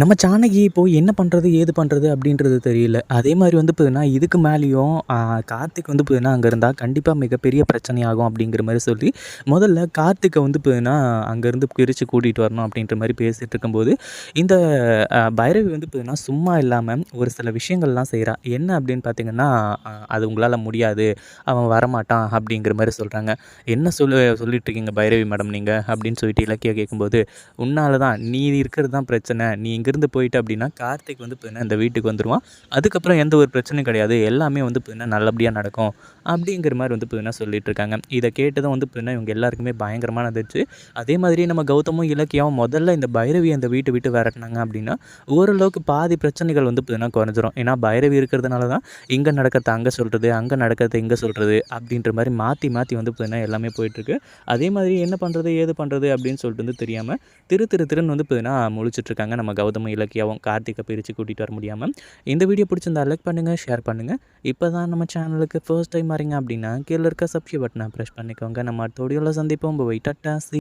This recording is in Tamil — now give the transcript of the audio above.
நம்ம ஜானகி போய் என்ன பண்ணுறது ஏது பண்ணுறது அப்படின்றது தெரியல. அதே மாதிரி வந்து பார்த்தீங்கன்னா இதுக்கு மேலேயும் கார்த்திக் வந்து பார்த்தீங்கன்னா அங்கே இருந்தால் கண்டிப்பாக மிகப்பெரிய பிரச்சனையாகும் அப்படிங்கிற மாதிரி சொல்லி முதல்ல கார்த்திக்கை வந்து பார்த்தீங்கன்னா அங்கேருந்து பிரித்து கூட்டிகிட்டு வரணும் அப்படின்ற மாதிரி பேசிகிட்டு இருக்கும்போது இந்த பைரவி வந்து பார்த்தீங்கன்னா சும்மா இல்லாமல் ஒரு சில விஷயங்கள்லாம் செய்கிறா என்ன அப்படின்னு பார்த்தீங்கன்னா அது உங்களால் முடியாது அவன் வரமாட்டான் அப்படிங்கிற மாதிரி சொல்கிறாங்க என்ன சொல்லு சொல்லிட்டு இருக்கீங்க பைரவி மேடம் நீங்கள் அப்படின்னு சொல்லிட்டு இலக்கியா கேட்கும்போது உன்னால தான் நீ இருக்கிறது தான் பிரச்சனை நீ இங்கேருந்து போயிட்டு அப்படின்னா கார்த்திக் வந்து பார்த்தீங்கன்னா இந்த வீட்டுக்கு வந்துடுவான் அதுக்கப்புறம் எந்த ஒரு பிரச்சனையும் கிடையாது. எல்லாமே வந்து பார்த்தீங்கன்னா நல்லபடியாக நடக்கும் அப்படிங்கிற மாதிரி வந்து பார்த்தீங்கன்னா சொல்லிட்டு இருக்காங்க. இதை கேட்டதும் வந்து பார்த்தீங்கன்னா இவங்க எல்லாருக்குமே பயங்கரமாக நடந்துச்சு அதே மாதிரி நம்ம கௌதமும் இலக்கியம் முதல்ல இந்த பைரவி அந்த வீட்டு விட்டு விரட்டினாங்க அப்படின்னா ஓரளவுக்கு பாதி பிரச்சனைகள் வந்து பார்த்தீங்கன்னா குறைஞ்சிரும். ஏன்னா பைரவி இருக்கிறதுனால தான் இங்கே நடக்கிறத அங்கே சொல்கிறது அங்கே நடக்கிறத இங்கே சொல்கிறது அப்படின்ற மாதிரி மாற்றி மாற்றி வந்து பார்த்தீங்கன்னா எல்லாமே போயிட்டுருக்கு அதே மாதிரி என்ன பண்ணுறது ஏது பண்ணுறது அப்படின்னு சொல்லிட்டு வந்து தெரியாமல் திரு திரு திருன்னு வந்து பார்த்தீங்கன்னா முழிச்சிட்ருக்காங்க நம்ம கௌதம். இலக்கியாவும் கார்த்திகை பிரித்து கூட்டிகிட்டு வர முடியாமல் இந்த வீடியோ பிடிச்சிருந்தா லைக் பண்ணுங்கள் ஷேர் பண்ணுங்கள் இப்போ தான் நம்ம சேனலுக்கு ஃபர்ஸ்ட் டைம் வரீங்க அப்படின்னா கீழே இருக்க சப்ஸ்கிரைப் பட்டனை ப்ரெஸ் பண்ணிக்கோங்க. நம்ம அடுத்த வீடியோவில் சந்திப்போம். போய் டட்டா சி